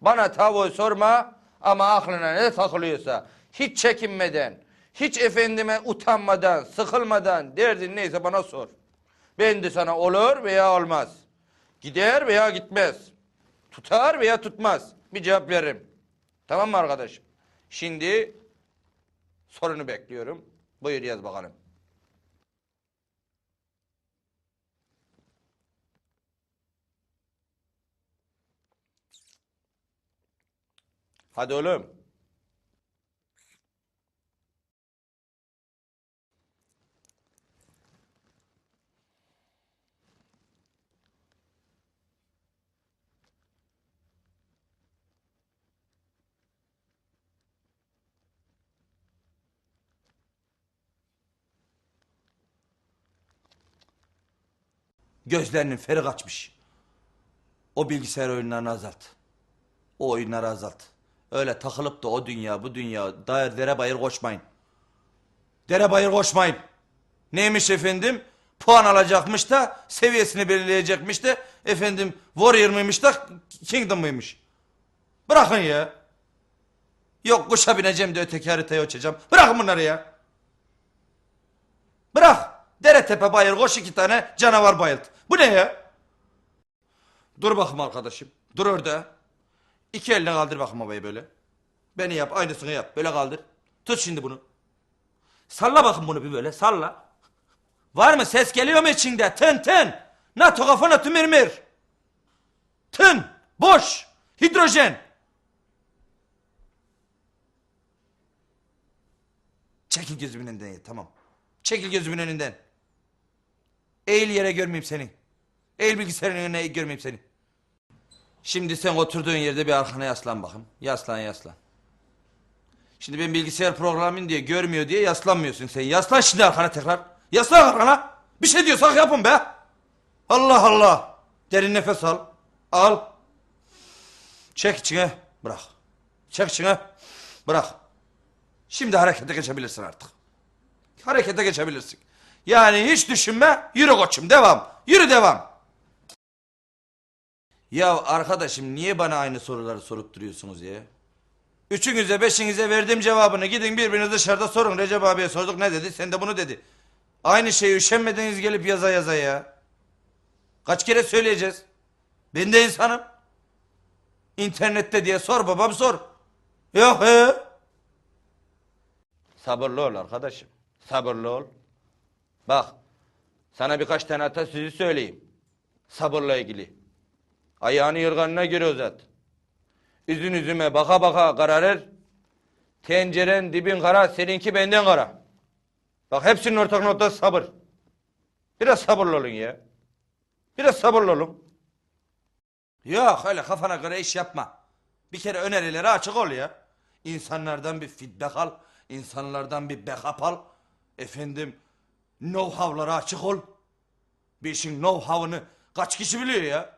Bana tavuğu sorma ama aklına ne takılıyorsa hiç çekinmeden, hiç efendime utanmadan, sıkılmadan derdin neyse bana sor. Ben de sana olur veya olmaz. Gider veya gitmez. Tutar veya tutmaz. Bir cevap veririm. Tamam mı arkadaşım? Şimdi sorunu bekliyorum. Buyur yaz bakalım. Hadi oğlum. Gözlerinin feri kaçmış. O bilgisayar oyunlarını azalt. O oyunları azalt. Öyle takılıp da o dünya bu dünya dair dere bayır koşmayın. Dere bayır koşmayın. Neymiş efendim? Puan alacakmış da seviyesini belirleyecekmiş de efendim Warrior mıymış da Kingdom mıymış? Bırakın ya. Yok kuşa bineceğim de öteki haritaya uçacağım. Bırakın bunları ya. Bırak. Dere tepe bayır koş iki tane canavar bayılt. Bu ne ya? Dur bakayım arkadaşım. Dur orada. İki eline kaldır bakayım havayı böyle. Beni yap aynısını yap. Böyle kaldır. Tut şimdi bunu. Salla bakın bunu bir böyle salla. Var mı ses geliyor mu içinde? Tın tın. NATO kafana tümirmir. Tın. Boş. Hidrojen. Çekil gözümün önünden tamam. Çekil gözümün önünden. Eğil yere görmeyeyim seni. Eğil bilgisayarın önüne görmeyeyim seni. Şimdi sen oturduğun yerde bir arkana yaslan bakın. Yaslan yaslan. Şimdi ben bilgisayar programın diye görmüyor diye yaslanmıyorsun sen. Yaslan şimdi arkana tekrar. Yaslan arkana. Bir şey diyorsak yapın be. Allah Allah. Derin nefes al. Al. Çek içine. Bırak. Çek içine. Bırak. Şimdi harekete geçebilirsin artık. Harekete geçebilirsin. Yani hiç düşünme. Yürü koçum devam. Yürü devam. Ya arkadaşım niye bana aynı soruları sorup duruyorsunuz ya? Üçünüze beşinize verdiğim cevabını gidin birbiriniz dışarıda sorun. Recep abiye sorduk ne dedi? Sen de bunu dedi. Aynı şeyi üşenmediniz gelip yaza yaza ya. Kaç kere söyleyeceğiz? Ben de insanım. İnternette diye sor babam sor. Yok he. Sabırlı ol arkadaşım. Sabırlı ol. Bak sana birkaç tane atasözü söyleyeyim. Sabırla ilgili. Ayağını yorganına göre uzat. Üzün üzüme baka baka kararır. Tenceren dibin kara, seninki benden kara. Bak hepsinin ortak noktası sabır. Biraz sabırlı olun ya. Biraz sabırlı olun. Yok öyle kafana göre iş yapma. Bir kere önerileri açık ol ya. İnsanlardan bir feedback al. insanlardan bir backup al. Efendim know-how'lara açık ol. Bir işin know-how'ını kaç kişi biliyor ya?